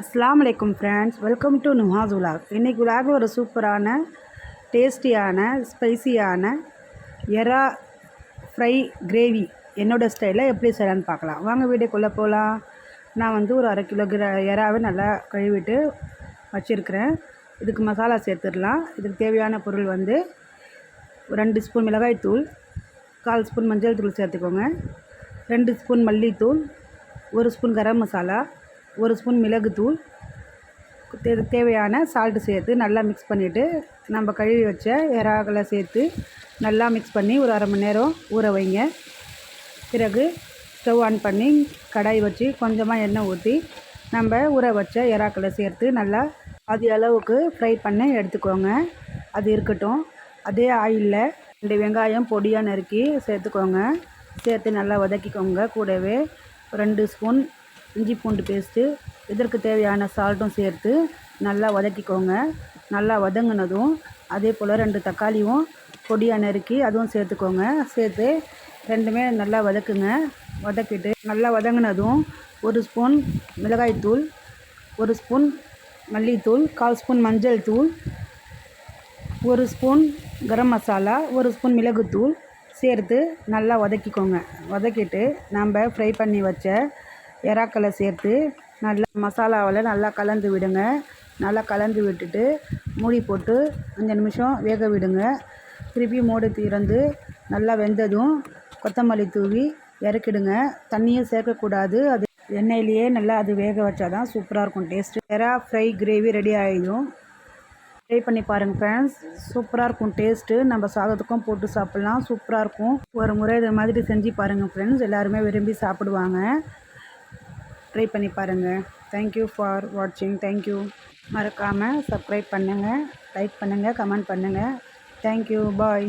அஸ்லாம் அலைக்கும் friends welcome to Nuhas vlog இன்றைக்கி உலாக ஒரு சூப்பரான டேஸ்டியான ஸ்பைசியான எறா ஃப்ரை கிரேவி என்னோடய ஸ்டைலில் எப்படி செய்யலான்னு பார்க்கலாம். வாங்க வீடியோக்குள்ளே போகலாம் நான் வந்து ஒரு அரை கிலோ கிர எறாவை நல்லா கழுவிட்டு வச்சுருக்கிறேன். இதுக்கு மசாலா சேர்த்துடலாம். இதுக்கு தேவையான பொருள் வந்து ரெண்டு ஸ்பூன் மிளகாய் தூள் கால் ஸ்பூன் மஞ்சள் தூள் சேர்த்துக்கோங்க. ரெண்டு ஸ்பூன் மல்லித்தூள் ஒரு ஸ்பூன் கரம் மசாலா ஒரு ஸ்பூன் மிளகுத்தூள் தே தேவையான சால்ட்டு சேர்த்து நல்லா மிக்ஸ் பண்ணிவிட்டு நம்ம கழுவி வச்ச எறாக்களை சேர்த்து நல்லா மிக்ஸ் பண்ணி ஒரு அரை மணி நேரம் ஊற வைங்க. பிறகு ஸ்டவ் ஆன் பண்ணி கடாய் வச்சு கொஞ்சமாக எண்ணெய் ஊற்றி நம்ம ஊற வச்ச இறாக்களை சேர்த்து நல்லா அது அளவுக்கு ஃப்ரை பண்ணி எடுத்துக்கோங்க. அது இருக்கட்டும். அதே ஆயிலில் ரெண்டு வெங்காயம் பொடியாக நறுக்கி சேர்த்துக்கோங்க. சேர்த்து நல்லா வதக்கிக்கோங்க கூடவே. ரெண்டு ஸ்பூன் இஞ்சி பூண்டு பேஸ்ட்டு இதற்கு தேவையான சால்ட்டும் சேர்த்து நல்லா வதக்கிக்கோங்க. நல்லா வதங்கினதும் அதே போல் ரெண்டு தக்காளியும் பொடியாக நறுக்கி அதுவும் சேர்த்துக்கோங்க. சேர்த்து ரெண்டுமே நல்லா வதக்குங்க. வதக்கிட்டு நல்லா வதங்கினதும் ஒரு ஸ்பூன் மிளகாய்த்தூள் ஒரு ஸ்பூன் மல்லித்தூள் கால் ஸ்பூன் மஞ்சள் தூள் ஒரு ஸ்பூன் கரம் மசாலா ஒரு ஸ்பூன் மிளகுத்தூள் சேர்த்து நல்லா வதக்கிக்கோங்க. வதக்கிட்டு நம்ம ஃப்ரை பண்ணி வச்ச எறாக்களை சேர்த்து நல்லா மசாலாவில் நல்லா கலந்து விடுங்க. நல்லா கலந்து விட்டுட்டு மூடி போட்டு அஞ்சு நிமிஷம் வேக விடுங்க. திருப்பி மூடி திறந்து நல்லா வெந்ததும் கொத்தமல்லி தூவி இறக்கிடுங்க. தண்ணியும் சேர்க்கக்கூடாது. அது எண்ணெயிலேயே நல்லா அது வேக வச்சா தான் சூப்பராக இருக்கும். டேஸ்ட்டு எறா ஃப்ரை கிரேவி ரெடி ஆகிடும் ட்ரை பண்ணி பாருங்கள் ஃப்ரெண்ட்ஸ் சூப்பராக இருக்கும் டேஸ்ட்டு நம்ம சாதத்துக்கும் போட்டு சாப்பிட்லாம். சூப்பராக இருக்கும். ஒரு முறை இது மாதிரி செஞ்சு பாருங்கள் ஃப்ரெண்ட்ஸ் எல்லாருமே விரும்பி சாப்பிடுவாங்க. ட்ரை பண்ணி பாருங்கள் தேங்க்யூ ஃபார் வாட்சிங் தேங்க்யூ மறக்காமல் சப்ஸ்கிரைப் பண்ணுங்கள் லைக் பண்ணுங்கள் கமெண்ட் பண்ணுங்கள் தேங்க்யூ பாய்